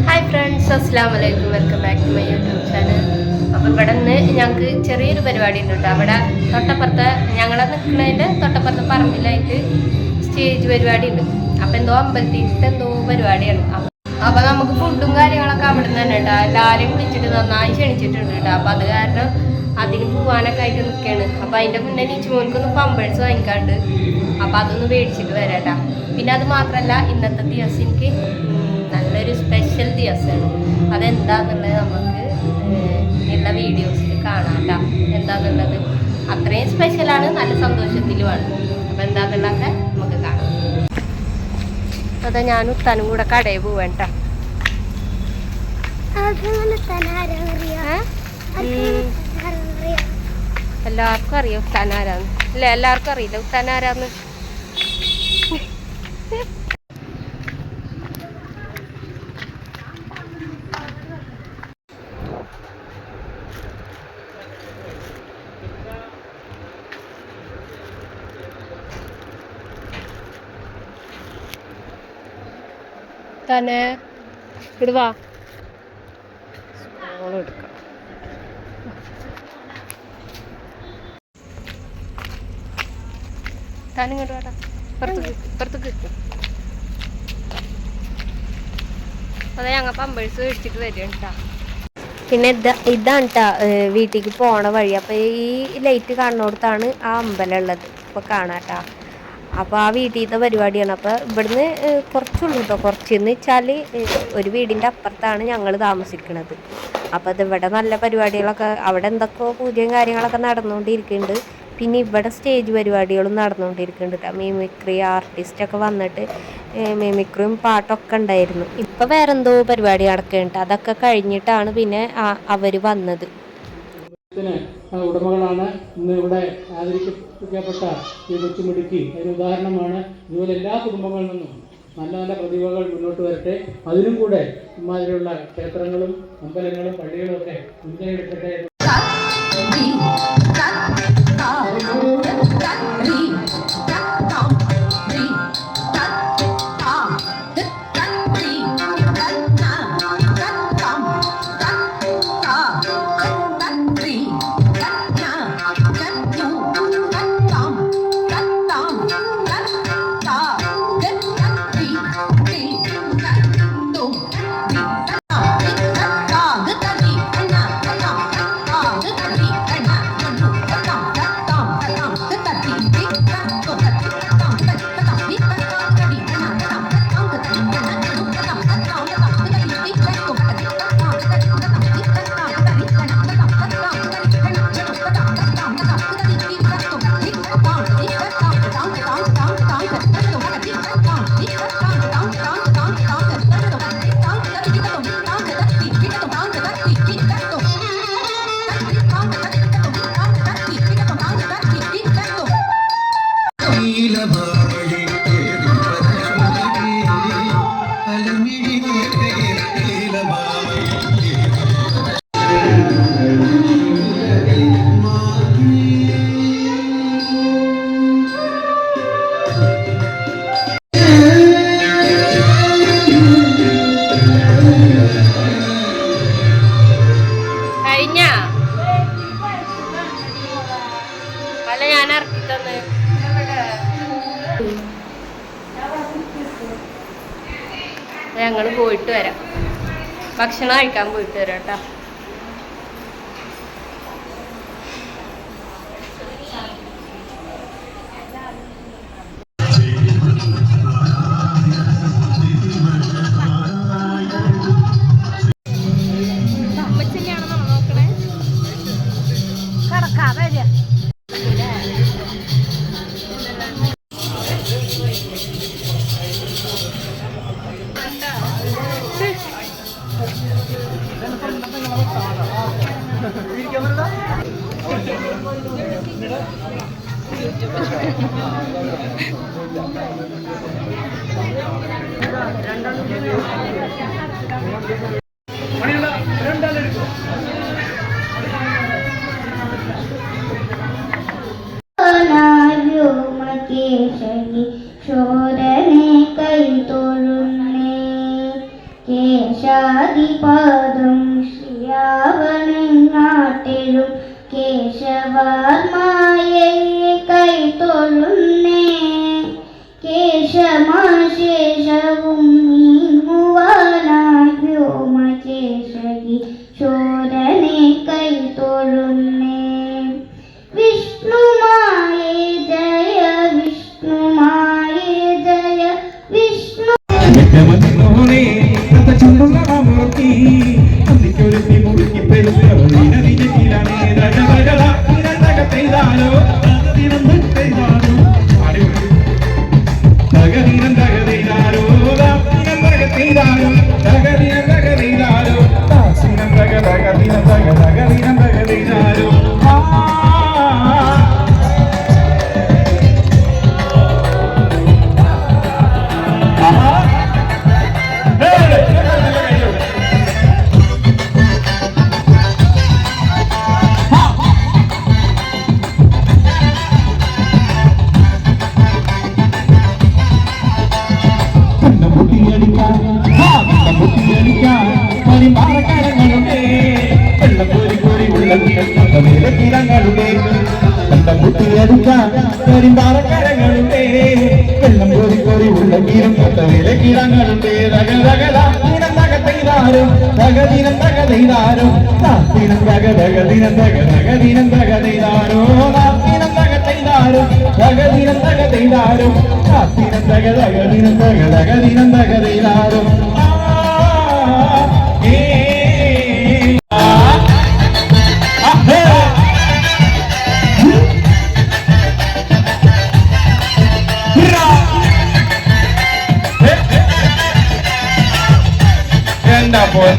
Hi friends അസ്സാം വലൈക്കും welcome back to my YouTube channel അപ്പോൾ ഇവിടെ നിന്ന് ഞങ്ങൾക്ക് ചെറിയൊരു പരിപാടി ഉണ്ട് കേട്ടോ അവിടെ തൊട്ടപ്പുറത്തെ ഞങ്ങളെ നിൽക്കുന്നതിന്റെ തൊട്ടപ്പുറത്തെ പറമ്പിലായിട്ട് സ്റ്റേജ് പരിപാടി ഉണ്ട്. അപ്പോൾ എന്തോ അമ്പലത്തിന്റെ എന്തോ പരിപാടിയാണ്. അപ്പോൾ നമുക്ക് ഫുഡും കാര്യങ്ങളൊക്കെ അവിടെ നിന്ന് തന്നെ കേട്ടോ എല്ലാവരെയും വിളിച്ചിട്ട് നന്നായി ക്ഷണിച്ചിട്ടുണ്ട് കേട്ടോ അപ്പോൾ അത് കാരണം അതിന് പോവാനൊക്കെ ആയിട്ട് നിൽക്കുകയാണ് അപ്പോൾ അതിന്റെ മുന്നേ നീച്ചുമോൻക്കൊന്ന് പമ്പേഴ്സ് വാങ്ങിക്കാണ്ട്. അപ്പോൾ അതൊന്ന് മേടിച്ചിട്ട് വരാം കേട്ടോ പിന്നെ അത് മാത്രമല്ല ഇന്നത്തെ ദിവസം എനിക്ക് നല്ലൊരു സ്പെഷ്യൽ ദിവസമാണ്. അതെന്താന്നുള്ളത് നമുക്ക് എല്ലാ ഉള്ള വീഡിയോസിൽ കാണാം കേട്ടോ എന്താന്നുള്ളത് അത്രയും സ്പെഷ്യലാണ് നല്ല സന്തോഷത്തിലുമാണ്. അപ്പം എന്താന്നുള്ളതൊക്കെ നമുക്ക് കാണാം. അതാ ഞാനും ഉത്താനും കൂടെ കടയിൽ പോവാൻ കേട്ടോ ആരാന്നറിയാം എല്ലാവർക്കും അറിയാം ഉത്താനാരാന്ന് അല്ലേ? എല്ലാവർക്കും അറിയില്ല ഉത്താൻ തന്നെ. ഇടുവാ സ്മോൾ എടുക്കാം. താനിങ്ങോട്ട് വേട്ടാ പുറത്തേക്ക് പുറത്തേക്ക് കിട്ടും അതെ ഞങ്ങൾ പമ്പേഴ്സ് മേടിച്ചിട്ട് വരും കേട്ടാ പിന്നെ ഇതാ ഇതാണ് കേട്ടാ വീട്ടിലേക്ക് പോണ വഴി. അപ്പോൾ ഈ ലൈറ്റ് കാണുന്നിടത്താണ് ആ അമ്പലം ഉള്ളത്. ഇപ്പോൾ കാണാട്ടാ അപ്പോൾ ആ വീട്ടിലത്തെ പരിപാടിയാണ്. അപ്പോൾ ഇവിടുന്ന് കുറച്ചുള്ളൂ കേട്ടോ കുറച്ചെന്ന് വെച്ചാൽ ഒരു വീടിന്റെ അപ്പുറത്താണ് ഞങ്ങൾ താമസിക്കുന്നത് അപ്പോൾ അത് ഇവിടെ നല്ല പരിപാടികളൊക്കെ അവിടെ എന്തൊക്കെ പൂജയും കാര്യങ്ങളൊക്കെ നടന്നുകൊണ്ടിരിക്കുന്നുണ്ട്. പിന്നെ ഇവിടെ സ്റ്റേജ് പരിപാടികളും നടന്നുകൊണ്ടിരിക്കുന്നുണ്ട് മിമിക്രി ആർട്ടിസ്റ്റൊക്കെ വന്നിട്ട് മിമിക്രിയും പാട്ടൊക്കെ ഉണ്ടായിരുന്നു. ഇപ്പോൾ വേറെന്തോ പരിപാടി നടക്കുന്നുണ്ട്. അതൊക്കെ കഴിഞ്ഞിട്ടാണ് പിന്നെ അവർ വന്നത്. ത്തിന് ഉടമകളാണ്. ഇന്ന് ഇവിടെ ആദരിക്കപ്പെട്ട ഈ കൊച്ചുമിടുക്കി. അതിന് ഉദാഹരണമാണ് ഇതുപോലെ എല്ലാ കുടുംബങ്ങളിൽ നിന്നും നല്ല നല്ല പ്രതിഭകൾ മുന്നോട്ട് വരട്ടെ. അതിനും കൂടെ ഇമാതിരിയുള്ള ക്ഷേത്രങ്ങളും അമ്പലങ്ങളും പള്ളികളും ഒക്കെ മുൻകൈയെടുക്കട്ടെ എന്ന് കഴിക്കാൻ പോയിട്ട് വരാം കേട്ടോ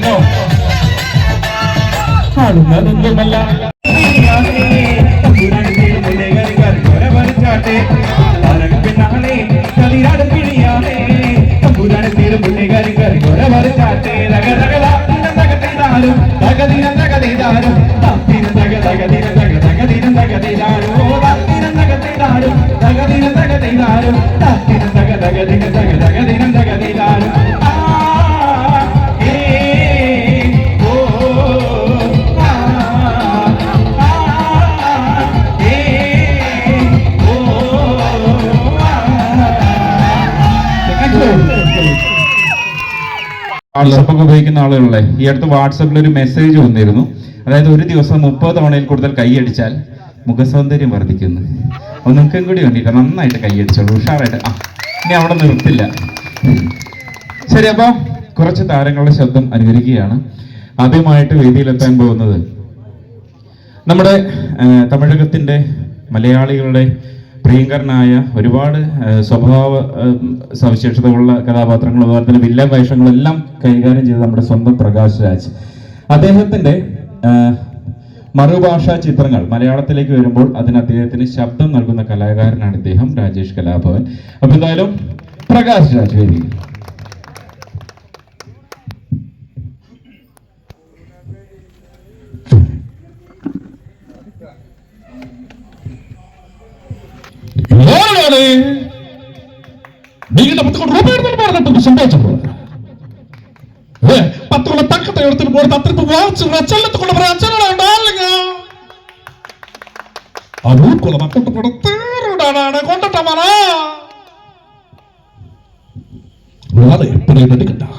No. തകതീനം തകതൈതാരോ ആ ഏ ആ ആ ഹേ എന്താ പൊന്നോ കാണുന്നതൊന്നുമല്ല പിന്നാലെ കളിയാടും കിളിയാണേ തമ്പുരാണ് തീരും പുള്ളിക്കാരി കറി കൊര വരച്ചാട്ടെ തക തകല തകതീതാരും തകതീനം തകതീതാരും വാട്സപ്പ് ഒക്കെ ഉപയോഗിക്കുന്ന ആളുകളല്ലേ? ഈ അടുത്ത് വാട്സപ്പിൽ ഒരു മെസ്സേജ് വന്നിരുന്നു. അതായത് ഒരു ദിവസം മുപ്പത് തവണയിൽ കൂടുതൽ കൈയടിച്ചാൽ മുഖസൗന്ദര്യം വർദ്ധിക്കുന്നു. നിങ്ങൾക്കും കൂടി വേണ്ടിയിട്ട് നന്നായിട്ട് കൈയടിച്ചോളൂ ഉഷാറായിട്ട്. ആ ഇനി അവിടെ നിർത്തില്ല. ശരി അപ്പോൾ കുറച്ച് താരങ്ങളുടെ ശബ്ദം അനുകരിക്കുകയാണ്. ആദ്യമായിട്ട് വേദിയിലെത്താൻ പോകുന്നത് നമ്മുടെ തമിഴകത്തിന്റെ മലയാളികളുടെ പ്രിയങ്കരനായ ഒരുപാട് സ്വഭാവ സവിശേഷതകളുള്ള കഥാപാത്രങ്ങളും അതുപോലെ തന്നെ വില്ലൻ വേഷങ്ങളെല്ലാം കൈകാര്യം ചെയ്ത നമ്മുടെ സ്വന്തം പ്രകാശ് രാജ്. അദ്ദേഹത്തിന്റെ ആ, മറുഭാഷാ ചിത്രങ്ങൾ മലയാളത്തിലേക്ക് വരുമ്പോൾ അതിന് അദ്ദേഹത്തിന് ശബ്ദം നൽകുന്ന കലാകാരനാണ് ഇദ്ദേഹം രാജേഷ് കലാഭവൻ. അപ്പോൾ എന്തായാലും പ്രകാശ് രാജ് വേദി ನಾನು ನೀಗಿಂದ ಪತ್ಕೊಂಡು ರೂಪಾಯಿ ಹಿಡಿದು ಸಂಭಾಷಣೆ பத்துக்குள்ள தக்கத்தை எடுத்துட்டு போறது அத்திருப்பி வாச்சுங்க செல்லத்துக்குள்ள போற அச்சனடா டாலுங்க அவருக்குள்ள மக்கள் கூட தேருடாடா கொண்டுட்டமானா உங்களால எப்படி நடிக்கட்டா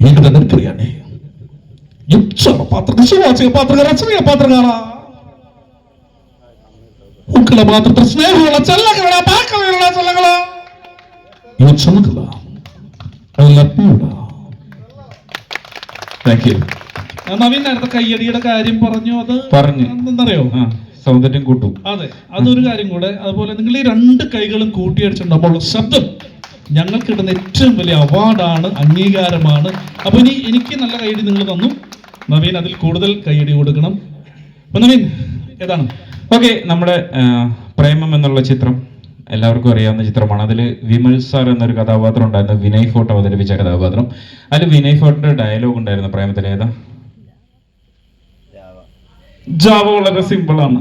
எங்கிட்ட நடிக்கிறியா நீ? இச்சனை பார்த்துருக்க சிவாச்சியை பார்த்துருக்க ரச்சனையை ಮಕ್ಕಳ ಮಾತ್ರ സൗന്ദര്യം കൂട്ടും. അതെ അതൊരു കാര്യം കൂടെ. അതുപോലെ നിങ്ങൾ ഈ രണ്ട് കൈകളും കൂട്ടിയടിച്ചിട്ടുണ്ടാകുമ്പോൾ ശബ്ദം ഞങ്ങൾക്ക് കിട്ടുന്ന ഏറ്റവും വലിയ അവാർഡാണ് അംഗീകാരമാണ്. അപ്പൊ ഇനി എനിക്ക് നല്ല കൈയടി നിങ്ങൾ തന്നു. നവീൻ അതിൽ കൂടുതൽ കൈയടി കൊടുക്കണം. അപ്പൊ നവീൻ ഏതാണ് ഓക്കെ നമ്മുടെ പ്രേമം എന്നുള്ള ചിത്രം എല്ലാവർക്കും അറിയാവുന്ന ചിത്രമാണ്. അതിൽ വിമൽ സാർ എന്നൊരു കഥാപാത്രം ഉണ്ടായിരുന്നു. വിനയ് ഫോർട്ട് അവതരിപ്പിച്ച കഥാപാത്രം. അതിൽ വിനയ് ഫോർട്ടിന്റെ ഡയലോഗ് ഉണ്ടായിരുന്നു പ്രേമത്തിൽ ഏതാ? ജാവ വളരെ സിമ്പിൾ ആണ്.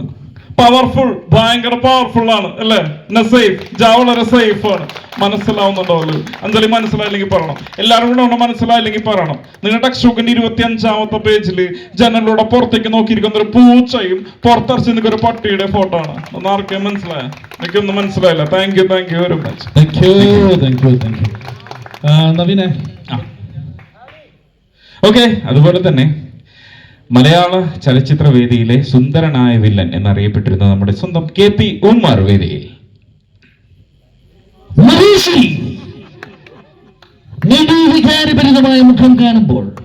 പവർഫുൾ ഭയങ്കര പവർഫുൾ ആണ് അല്ലേ? സേഫ് ജാ വളരെ സേഫ് ആണ്. മനസ്സിലാവുന്നുണ്ടോ അഞ്ജലി മനസ്സിലായില്ലെങ്കിൽ പറയണം. എല്ലാവരും കൂടെ ഒന്ന് മനസ്സിലായില്ലെങ്കിൽ പറയണം. നിങ്ങളുടെ ബുക്കിന്റെ ഇരുപത്തി അഞ്ചാമത്തെ പേജിൽ ജനലിലൂടെ പുറത്തേക്ക് നോക്കിയിരിക്കുന്ന ഒരു പൂച്ചയും പുറത്തറച്ച് നിൽക്കുന്ന ഒരു പട്ടിയുടെ ഫോട്ടോ ആണ്. ഒന്ന് ആർക്കും മനസ്സിലായ? എനിക്കൊന്നും മനസ്സിലായില്ല. Thank you thank you very much thank you thank you നവീനെ okay അതുപോലെ തന്നെ മലയാള ചലച്ചിത്ര വേദിയിലെ സുന്ദരനായ വില്ലൻ എന്നറിയപ്പെട്ടിരുന്ന നമ്മുടെ സ്വന്തം കെ പി ഉമ്മർ വേദിയിൽ. വികാരപരിതമായ മുഖം കാണുമ്പോൾ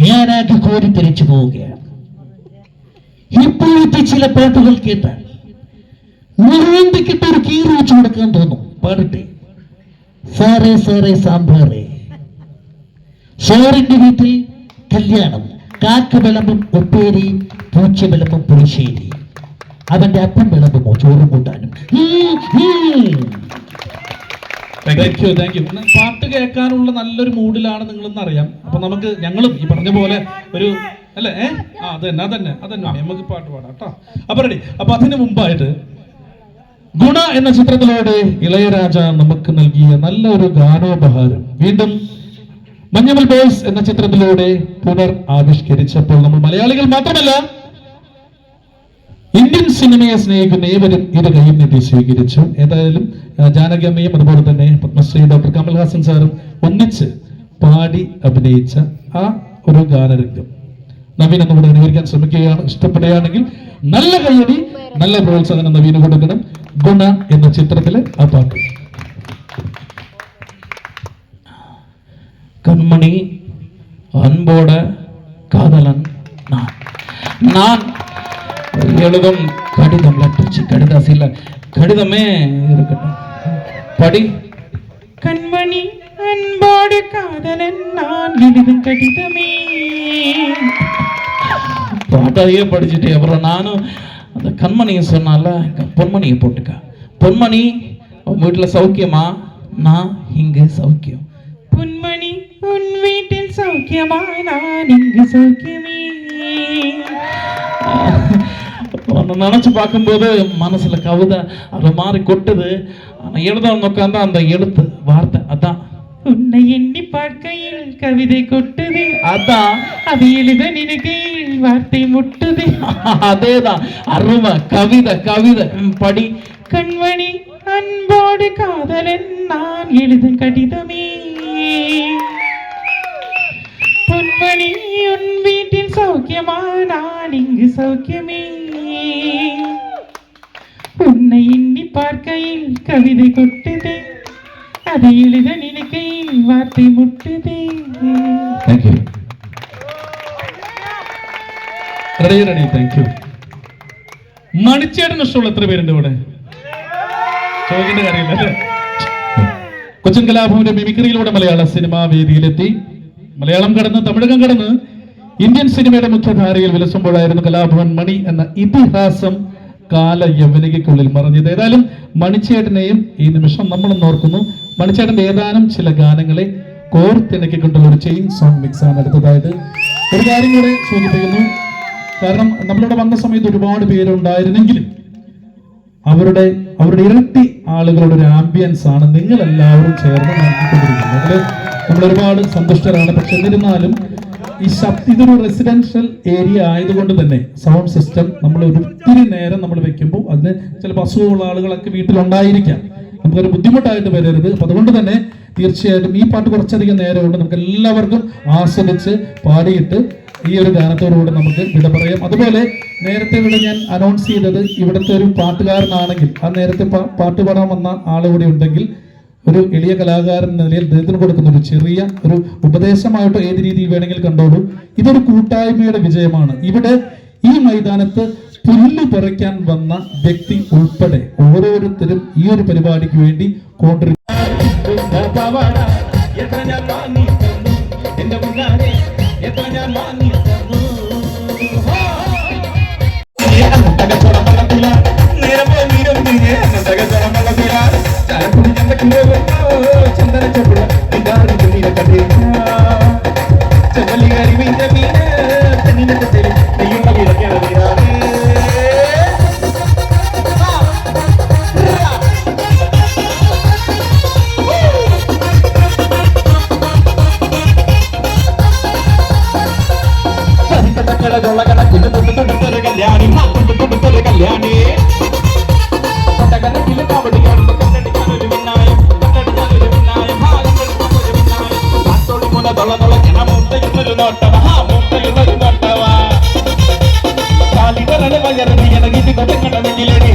ഞാനാകെ തിരിച്ചു പോവുകയാണ്. ഇപ്പോഴത്തെ ചില പാട്ടുകൾ കേട്ടാൽ മുഴുവന്തിക്കിട്ട് ഒരു കീറി വെച്ചു കൊടുക്കാൻ തോന്നും. പാടട്ടെ. സാറേ സാറേ സാമ്പാറേ. സാറിന്റെ വീട്ടിൽ കല്യാണം. കാക്ക വിളമ്പും ഒപ്പേരി പൂച്ച വിളമ്പും പുളിശ്ശേരി. അവന്റെ അപ്പം വിളമ്പുമോ? ചോറും കൂട്ടാനും. പാട്ട് കേൾക്കാനുള്ള നല്ലൊരു മൂഡിലാണ് നിങ്ങളെന്ന് അറിയാം. അപ്പൊ നമുക്ക് ഞങ്ങളും ഈ പറഞ്ഞ പോലെ ഒരു അല്ലേ? ഏ? ആ അതന്നെ അതന്നെ അതന്നെ. നമുക്ക് പാട്ട് പാടാം കേട്ടോ. അപ്പൊ റെഡി അപ്പൊ അതിന് മുമ്പായിട്ട് ഗുണ എന്ന ചിത്രത്തിലൂടെ ഇളയരാജ നമുക്ക് നൽകിയ നല്ലൊരു ഗാനോപഹാരം. വീണ്ടും മഞ്ഞമൽ ബോയ്സ് എന്ന ചിത്രത്തിലൂടെ പുനർ ആവിഷ്കരിച്ചപ്പോൾ നമ്മൾ മലയാളികൾ മാത്രമല്ല ഇന്ത്യൻ സിനിമയെ സ്നേഹിക്കുന്ന ഏവരും ഇത് കൈയും നീട്ടി സ്വീകരിച്ചു. ഏതായാലും ജാനകമ്മയും അതുപോലെ തന്നെ പത്മശ്രീ ഡോക്ടർ കമൽഹാസൻ സാറും ഒന്നിച്ച് പാടി അഭിനയിച്ച ആ ഒരു ഗാനരംഗം. നവീൻ എന്നുകൂടെ അനുകരിക്കാൻ ശ്രമിക്കുകയാണ്. ഇഷ്ടപ്പെടുകയാണെങ്കിൽ നല്ല കയ്യടി നല്ല പ്രോത്സാഹനം നവീന് കൊടുക്കണം. ഗുണ എന്ന ചിത്രത്തിലെ ആ പാട്ട്. கண்மணி அன்போட காதலன் நான். நான் எழுதும் கடிதம் லெட்டர்ச்சி கடிதாசியில் கடிதமே இருக்கட்டும். படி. கண்மணி அன்போடு காதலன் நான் எழுதும் கடிதமே. பாட்டையே படிச்சுட்டு அப்புறம் நானும் அந்த கண்மணியை சொன்னால பொன்மணியை போட்டுக்க. பொன்மணி வீட்டில் சௌக்கியமா? நான் இங்கே சௌக்கியம். வீட்டில் சௌக்கியமா நான் இங்கு சௌக்கியமே நினச்சி பார்க்கும்போது மனசுல கவிதை அது மாதிரி கொட்டுது ஆனால் எழுத உட்காந்தா அந்த எழுத்து வார்த்தை அதான் உன்னை எண்ணி பார்க்கையில் கவிதை கொட்டுது அதான் அது எழுத நினைக்கையில் வார்த்தை முட்டுது அதேதான் அருமை கவிதை கவிதை படி கண்மணி அன்போடு காதலன் நான் எழுதும் கடிதமே பொன்மணி உன் வீட்டில் சௌக்கியமா நான் இங்கு சௌக்கியமே உன்னை எண்ணி பார்க்கையில் கவிதை கொட்டுதே அதை எழுத நினைக்கையில் வார்த்தை முட்டுதே thank you ready ready thank you മണിച്ചേട്ടന് ഇഷ്ടമുള്ള എത്ര പേരുണ്ട് ഇവിടെ ചോദിക്കേണ്ട കാര്യമില്ല അല്ലേ കൊച്ചിൻ കലാഭവന്റെ മിമിക്രിയിലൂടെ മലയാള സിനിമാ വേദിയിലെത്തി മലയാളം കടന്ന് തമിഴകം കടന്ന് ഇന്ത്യൻ സിനിമയുടെ മുഖ്യധാരയിൽ വിലസുമ്പോഴായിരുന്നു കലാഭവൻ മണി എന്ന ഇതിഹാസം കാല യവനികയ്ക്കുള്ളിൽ മറഞ്ഞത്. ഏതായാലും മണിച്ചേട്ടനെയും ഈ നിമിഷം നമ്മളൊന്ന് ഓർക്കുന്നു. മണിച്ചേട്ടന്റെ ഏതാനും ചില ഗാനങ്ങളെ കോർത്തിണക്കിക്കൊണ്ടുള്ള ഒരു ചെയിൻ സോങ് മിക്സ് ആണ് അടുത്തതായത് ഒരു കാര്യം കൂടെ സൂചിപ്പിക്കുന്നു. കാരണം നമ്മളിവിടെ വന്ന സമയത്ത് ഒരുപാട് പേരുണ്ടായിരുന്നെങ്കിലും അവരുടെ അവരുടെ ഇരട്ടി ആളുകളുടെ ഒരു ആംബിയൻസ് ആണ് നിങ്ങൾ എല്ലാവരും ചേർന്ന് നൽകിക്കൊണ്ടിരിക്കുന്നത് അതിൽ നമ്മൾ ഒരുപാട് സന്തുഷ്ടരാണ്. പക്ഷെ എന്നിരുന്നാലും ഈ ശബ്ദ ഇതൊരു റെസിഡൻഷ്യൽ ഏരിയ ആയതുകൊണ്ട് തന്നെ സൗണ്ട് സിസ്റ്റം നമ്മൾ ഒത്തിരി നേരം നമ്മൾ വെക്കുമ്പോൾ അതിന് ചിലപ്പോൾ അസുഖമുള്ള ആളുകളൊക്കെ വീട്ടിലുണ്ടായിരിക്കാം. നമുക്കൊരു ബുദ്ധിമുട്ടായിട്ട് വരരുത്. അപ്പൊ അതുകൊണ്ട് തന്നെ തീർച്ചയായിട്ടും ഈ പാട്ട് കുറച്ചധികം നേരമുണ്ട്. നമുക്ക് എല്ലാവർക്കും ആസ്വദിച്ച് പാടിയിട്ട് ഈ ഒരു ഗാനത്തോടുകൂടെ നമുക്ക് വിട പറയാം. അതുപോലെ നേരത്തെ ഇവിടെ ഞാൻ അനൗൺസ് ചെയ്തത് ഇവിടുത്തെ ഒരു പാട്ടുകാരനാണെങ്കിൽ ആ നേരത്തെ പാട്ട് പാടാൻ വന്ന ആളുകൂടി ഉണ്ടെങ്കിൽ ഒരു എളിയ കലാകാരൻ നിലയിൽ ദൈവത്തിന് കൊടുക്കുന്ന ഒരു ചെറിയ ഒരു ഉപദേശമായിട്ടോ ഏത് രീതിയിൽ വേണമെങ്കിൽ കണ്ടോളൂ. ഇതൊരു കൂട്ടായ്മയുടെ വിജയമാണ്. ഇവിടെ ഈ മൈതാനത്ത് പുല്ല് പറിക്കാൻ വന്ന വ്യക്തി ഉൾപ്പെടെ ഓരോരുത്തരും ഈ ഒരു പരിപാടിക്ക് വേണ്ടി കോൺട്രി Itanya money. ഇറങ്ങി ഇറങ്ങിയിട്ട് കൊട്ടക്കട വെക്കിലടി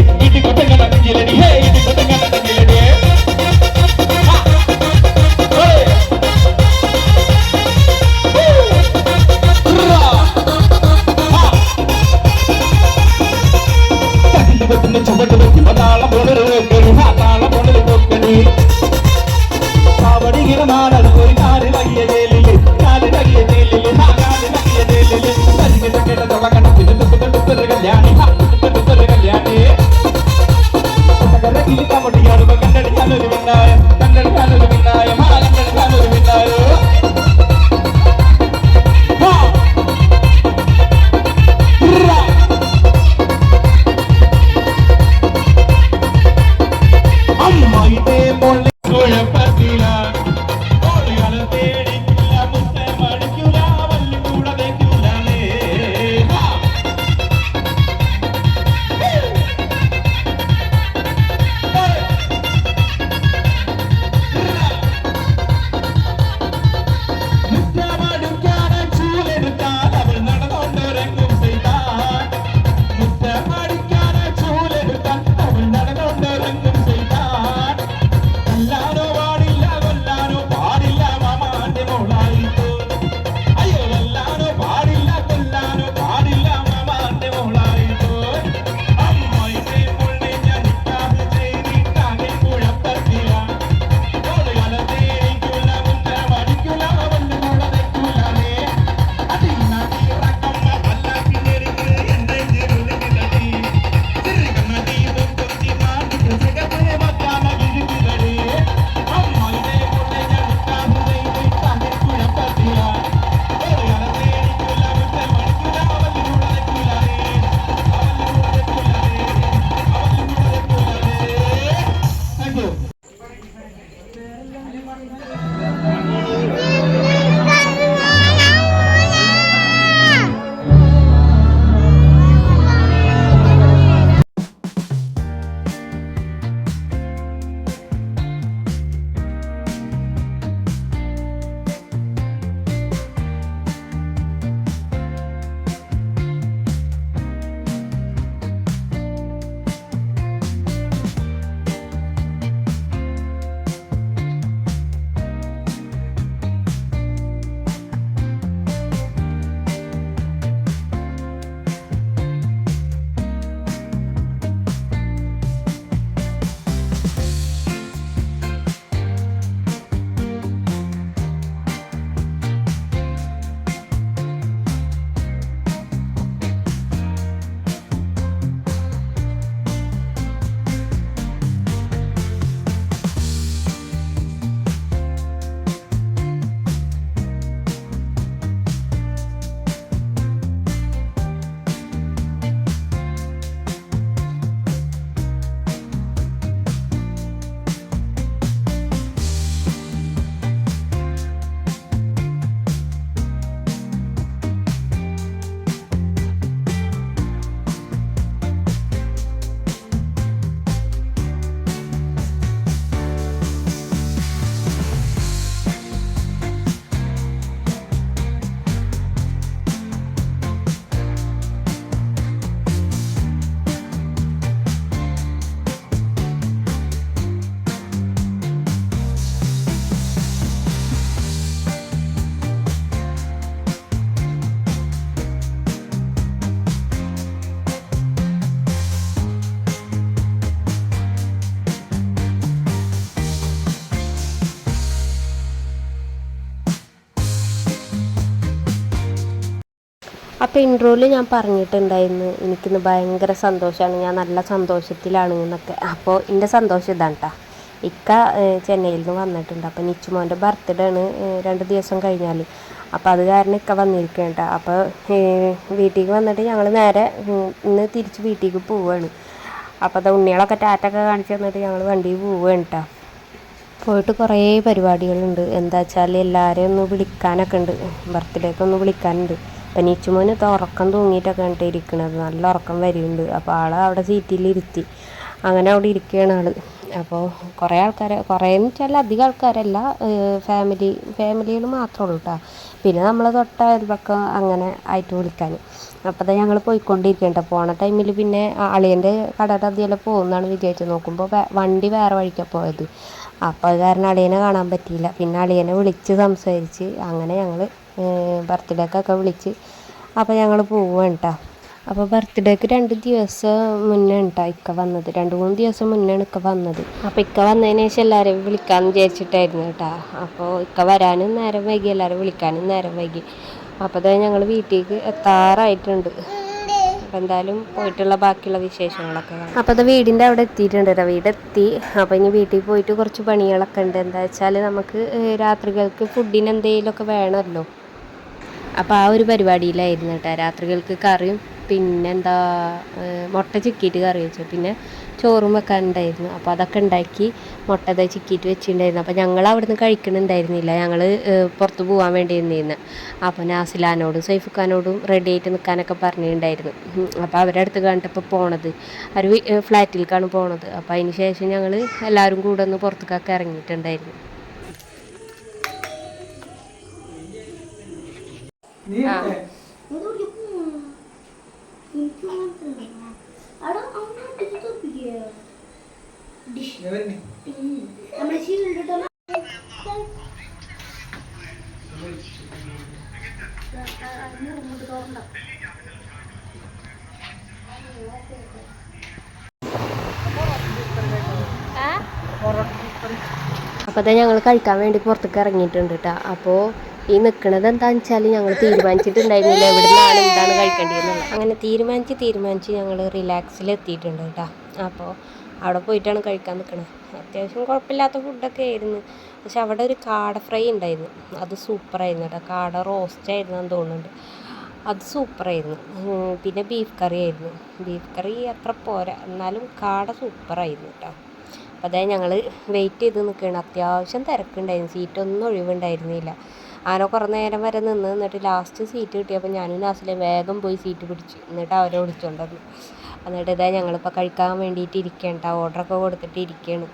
അപ്പോൾ ഇൻട്രോയിൽ ഞാൻ പറഞ്ഞിട്ടുണ്ടായിരുന്നു എനിക്കിന്ന് ഭയങ്കര സന്തോഷമാണ് ഞാൻ നല്ല സന്തോഷത്തിലാണ് എന്നൊക്കെ. അപ്പോൾ എന്റെ സന്തോഷം ഇതാണ് കേട്ടോ ഇക്ക ചെന്നൈയിൽ നിന്ന് വന്നിട്ടുണ്ട്. അപ്പോൾ നിച്ചുമോന്റെ ബർത്ത്ഡേ ആണ് രണ്ട് ദിവസം കഴിഞ്ഞാൽ അപ്പോൾ അത് കാരണം ഇക്ക വന്നിരിക്കുകയാണ് കേട്ടോ അപ്പോൾ വീട്ടിലേക്ക് വന്നിട്ട് ഞങ്ങൾ നേരെ ഇന്ന് തിരിച്ച് വീട്ടിലേക്ക് പോവുകയാണ് അപ്പോൾ അത് ഉണ്ണികളൊക്കെ ടാറ്റൊക്കെ കാണിച്ച് തന്നിട്ട് ഞങ്ങൾ വണ്ടിയിൽ പോവുകയാണ് കേട്ടോ പോയിട്ട് കുറേ പരിപാടികളുണ്ട്. എന്താ വെച്ചാൽ എല്ലാവരെയും ഒന്ന് വിളിക്കാനൊക്കെ ഉണ്ട്. ബർത്ത്ഡേക്ക് ഒന്ന് വിളിക്കാനുണ്ട്. അപ്പം നീച്ചുമോന് ഉറക്കം തൂങ്ങിയിട്ടൊക്കെ കണ്ടിട്ട് ഇരിക്കണത്. നല്ല ഉറക്കം വരുന്നുണ്ട് അപ്പോൾ ആൾ അവിടെ സീറ്റിൽ ഇരുത്തി. അങ്ങനെ അവിടെ ഇരിക്കുകയാണ് ആൾ അപ്പോൾ കുറേ ആൾക്കാരെ കുറേന്ന് വെച്ചാൽ അധികം ആൾക്കാരല്ല. ഫാമിലി ഫാമിലിയിൽ മാത്രമേ ഉള്ളൂ കേട്ടോ പിന്നെ നമ്മൾ തൊട്ട അയൽപക്കം അങ്ങനെ ആയിട്ട് വിളിക്കാൻ അപ്പോൾ തന്നെ ഞങ്ങൾ പോയിക്കൊണ്ടിരിക്കേണ്ട പോണ ടൈമിൽ പിന്നെ അളിയന്റെ കടയുടെ അതിലെ പോകുന്നതാണ് വിചാരിച്ചത്. നോക്കുമ്പോൾ വണ്ടി വേറെ വഴിക്കാണ് പോയത്. അപ്പോൾ അത് കാരണം അളിയനെ കാണാൻ പറ്റിയില്ല. പിന്നെ അളിയനെ വിളിച്ച് സംസാരിച്ച് അങ്ങനെ ഞങ്ങൾ ബർത്ത്ഡേക്കൊക്കെ വിളിച്ച് അപ്പോൾ ഞങ്ങൾ പോവുകയാണ് കേട്ടോ അപ്പോൾ ബർത്ത്ഡേക്ക് രണ്ട് ദിവസം മുന്നേ ഉണ്ടാ ഇക്ക വന്നത്. രണ്ട് മൂന്ന് ദിവസം മുന്നേ ഇക്ക വന്നത്. അപ്പോൾ ഇക്ക വന്നതിന് ശേഷം എല്ലാവരെയും വിളിക്കാമെന്ന് വിചാരിച്ചിട്ടായിരുന്നു കേട്ടോ അപ്പോൾ ഇക്ക വരാനും നേരം വൈകി എല്ലാവരും വിളിക്കാനും നേരം വൈകി. അപ്പോൾ തന്നെ ഞങ്ങൾ വീട്ടിലേക്ക് എത്താറായിട്ടുണ്ട്. എന്തായാലും പോയിട്ടുള്ള ബാക്കിയുള്ള വിശേഷങ്ങളൊക്കെ അപ്പോൾ അത് വീടിന്റെ അവിടെ എത്തിയിട്ടുണ്ട് കേട്ടോ. വീടെത്തി. അപ്പോൾ ഇനി വീട്ടിൽ പോയിട്ട് കുറച്ച് പണികളൊക്കെ ഉണ്ട്. എന്താ വെച്ചാൽ നമുക്ക് രാത്രികൾക്ക് ഫുഡിന് എന്തെങ്കിലുമൊക്കെ വേണമല്ലോ. അപ്പോൾ ആ ഒരു പരിപാടിയിലായിരുന്നു കേട്ടോ. രാത്രികൾക്ക് കറിയും പിന്നെന്താ മുട്ട ചിക്കിയിട്ട് കറി വെച്ചു. പിന്നെ ചോറും വെക്കാനുണ്ടായിരുന്നു അപ്പോൾ അതൊക്കെ ഉണ്ടാക്കി മുട്ട ഇതാ ചിക്കിയിട്ട് വെച്ചിട്ടുണ്ടായിരുന്നു. അപ്പോൾ ഞങ്ങൾ അവിടുന്ന് കഴിക്കണുണ്ടായിരുന്നില്ല. ഞങ്ങൾ പുറത്ത് പോകാൻ വേണ്ടി നിന്നിരുന്നു അപ്പോൾ നാസിലാനോടും സൈഫുഖാനോടും റെഡി ആയിട്ട് നിൽക്കാനൊക്കെ പറഞ്ഞിട്ടുണ്ടായിരുന്നു. അപ്പോൾ അവരുടെ അടുത്ത് കണ്ടിപ്പോൾ പോണത് അവർ ഫ്ലാറ്റിലേക്കാണ് പോണത്. അപ്പോൾ അതിന് ശേഷം ഞങ്ങൾ എല്ലാവരും കൂടെ ഒന്ന് പുറത്തേക്കൊക്കെ ഇറങ്ങിയിട്ടുണ്ടായിരുന്നു. ആ എനിക്ക് മാത്രമല്ല അവിടെ അങ്ങോട്ട് ഇത് തോപ്പിക്കുക നമ്മുടെ ശീലിട്ടോ അപ്പോൾ തന്നെ ഞങ്ങൾ കഴിക്കാൻ വേണ്ടി പുറത്തേക്ക് ഇറങ്ങിയിട്ടുണ്ട് കേട്ടോ അപ്പോൾ ഈ നിൽക്കുന്നത് എന്താണെന്ന് വെച്ചാൽ ഞങ്ങൾ തീരുമാനിച്ചിട്ടുണ്ടായിരുന്നില്ല എവിടെ നിന്നാണ് എന്താണ് കഴിക്കേണ്ടതെന്നുള്ളത് അങ്ങനെ തീരുമാനിച്ച് തീരുമാനിച്ച് ഞങ്ങൾ റിലാക്സിൽ എത്തിയിട്ടുണ്ട് കേട്ടോ അപ്പോൾ അവിടെ പോയിട്ടാണ് കഴിക്കാൻ നിൽക്കുന്നത് അത്യാവശ്യം കുഴപ്പമില്ലാത്ത ഫുഡൊക്കെ ആയിരുന്നു. പക്ഷെ അവിടെ ഒരു കാട ഫ്രൈ ഉണ്ടായിരുന്നു. അത് സൂപ്പറായിരുന്നു കേട്ടോ. കാട റോസ്റ്റ് ആയിരുന്നു എന്ന് തോന്നുന്നുണ്ട്. അത് സൂപ്പറായിരുന്നു പിന്നെ ബീഫ് കറി ആയിരുന്നു. ബീഫ് കറി അത്ര പോരാ. എന്നാലും കാട സൂപ്പറായിരുന്നു കേട്ടോ. അപ്പോൾ അതായത് ഞങ്ങൾ വെയിറ്റ് ചെയ്ത് നിൽക്കുകയാണ് അത്യാവശ്യം തിരക്കുണ്ടായിരുന്നു. സീറ്റൊന്നും ഒഴിവുണ്ടായിരുന്നില്ല. ആന കുറേ നേരം വരെ നിന്ന് എന്നിട്ട് ലാസ്റ്റ് സീറ്റ് കിട്ടിയപ്പോൾ ഞാനും നാസിലെ വേഗം പോയി സീറ്റ് പിടിച്ചു. എന്നിട്ട് അവരെ വിളിച്ചുകൊണ്ട് വന്നു. എന്നിട്ട് ഇതാ ഞങ്ങളിപ്പോൾ കഴിക്കാൻ വേണ്ടിയിട്ട് ഇരിക്കേണ്ട ഓർഡറൊക്കെ കൊടുത്തിട്ട് ഇരിക്കുകയാണ്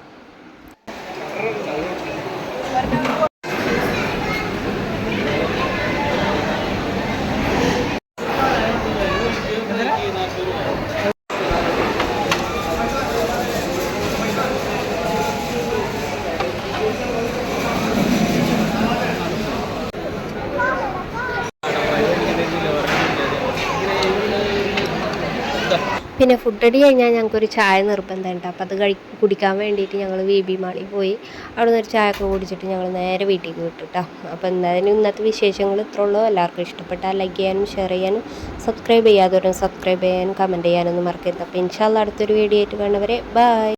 പിന്നെ ഫുഡ് അടി കഴിഞ്ഞാൽ ഞങ്ങൾക്കൊരു ചായ നിർബന്ധമുണ്ട്. അപ്പോൾ അത് കഴി കുടിക്കാൻ വേണ്ടിയിട്ട് ഞങ്ങൾ വി ബി മാളിൽ പോയി. അവിടെ നിന്ന് ഒരു ചായ ഒക്കെ കുടിച്ചിട്ട് ഞങ്ങൾ നേരെ വീട്ടിലേക്ക് വിട്ടു കേട്ടോ അപ്പോൾ എന്തായാലും ഇന്നത്തെ വിശേഷങ്ങൾ ഇത്ര ഉള്ളൂ. എല്ലാവർക്കും ഇഷ്ടപ്പെട്ടാൽ ലൈക്ക് ചെയ്യാനും ഷെയർ ചെയ്യാനും സബ്സ്ക്രൈബ് ചെയ്യാത്തവരും സബ്സ്ക്രൈബ് ചെയ്യാനും കമന്റ് ചെയ്യാനൊന്നും മറക്കരുത്. അപ്പോൾ ഇൻഷാല്ല അടുത്തൊരു വീഡിയോ ആയിട്ട് കാണുന്നവരെ ബൈ